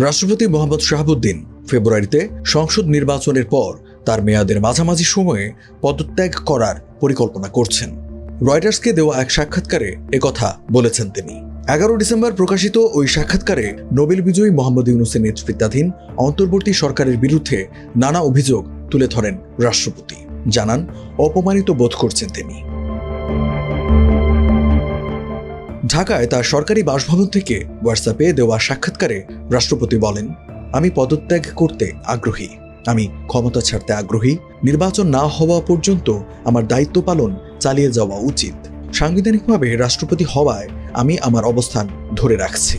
রাষ্ট্রপতি মোহাম্মদ শাহাবুদ্দিন ফেব্রুয়ারিতে সংসদ নির্বাচনের পর তার মেয়াদের মাঝামাঝি সময়ে পদত্যাগ করার পরিকল্পনা করছেন। রয়টার্সকে দেওয়া এক সাক্ষাৎকারে একথা বলেছেন তিনি। এগারো ডিসেম্বর প্রকাশিত ওই সাক্ষাৎকারে নোবেল বিজয়ী মোহাম্মদ ইউনুসের নেতৃত্বাধীন অন্তর্বর্তী সরকারের বিরুদ্ধে নানা অভিযোগ তুলে ধরেন রাষ্ট্রপতি। জানান, অপমানিত বোধ করছেন তিনি। ঢাকায় তার সরকারি বাসভবন থেকে হোয়াটসঅ্যাপে দেওয়া সাক্ষাৎকারে রাষ্ট্রপতি বলেন, আমি পদত্যাগ করতে আগ্রহী। আমি ক্ষমতা ছাড়তে আগ্রহী। নির্বাচন না হওয়া পর্যন্ত আমার দায়িত্ব পালন চালিয়ে যাওয়া উচিত। সাংবিধানিকভাবে রাষ্ট্রপতি হওয়ায় আমি আমার অবস্থান ধরে রাখছি।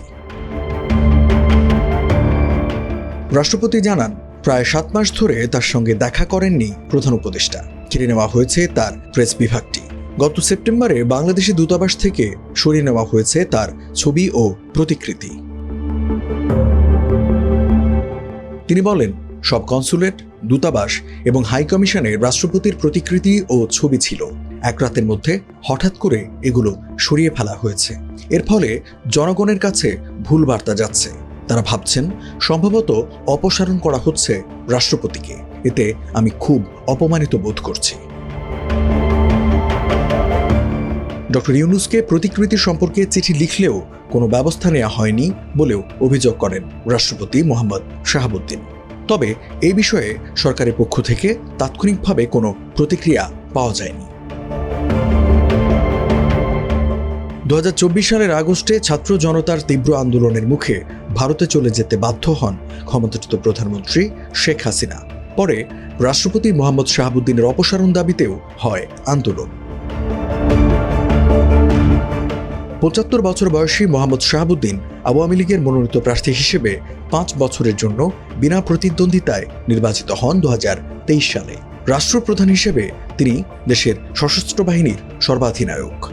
রাষ্ট্রপতি জানান, প্রায় সাত মাস ধরে তার সঙ্গে দেখা করেননি প্রধান উপদেষ্টা। কেড়ে নেওয়া হয়েছে তার প্রেস বিভাগটি। গত সেপ্টেম্বরে বাংলাদেশি দূতাবাস থেকে সরিয়ে নেওয়া হয়েছে তার ছবি ও প্রতিকৃতি। তিনি বলেন, সব কনসুলেট, দূতাবাস এবং হাই কমিশনে রাষ্ট্রপতির প্রতিকৃতি ও ছবি ছিল। এক রাতের মধ্যে হঠাৎ করে এগুলো সরিয়ে ফেলা হয়েছে। এর ফলে জনগণের কাছে ভুল বার্তা যাচ্ছে। তারা ভাবছেন, সম্ভবত অপসারণ করা হচ্ছে রাষ্ট্রপতিকে। এতে আমি খুব অপমানিত বোধ করছি। ডক্টর ইউনুসকে প্রতিকৃতি সম্পর্কে চিঠি লিখলেও কোনো ব্যবস্থা নেওয়া হয়নি বলেও অভিযোগ করেন রাষ্ট্রপতি মোহাম্মদ শাহাবুদ্দিন। তবে এই বিষয়ে সরকারের পক্ষ থেকে তাৎক্ষণিকভাবে কোনো প্রতিক্রিয়া পাওয়া যায়নি। দু হাজার চব্বিশ সালের আগস্টে ছাত্র জনতার তীব্র আন্দোলনের মুখে ভারতে চলে যেতে বাধ্য হন ক্ষমতাচ্যুত প্রধানমন্ত্রী শেখ হাসিনা। পরে রাষ্ট্রপতি মোহাম্মদ শাহাবুদ্দিনের অপসারণ দাবিতেও হয় আন্দোলন। পঁচাত্তর বছর বয়সী মোহাম্মদ শাহাবুদ্দিন আওয়ামী লীগের মনোনীত প্রার্থী হিসেবে পাঁচ বছরের জন্য বিনা প্রতিদ্বন্দ্বিতায় নির্বাচিত হন দু হাজার তেইশ সালে। রাষ্ট্রপ্রধান হিসেবে তিনি দেশের সশস্ত্র বাহিনীর সর্বাধিনায়ক।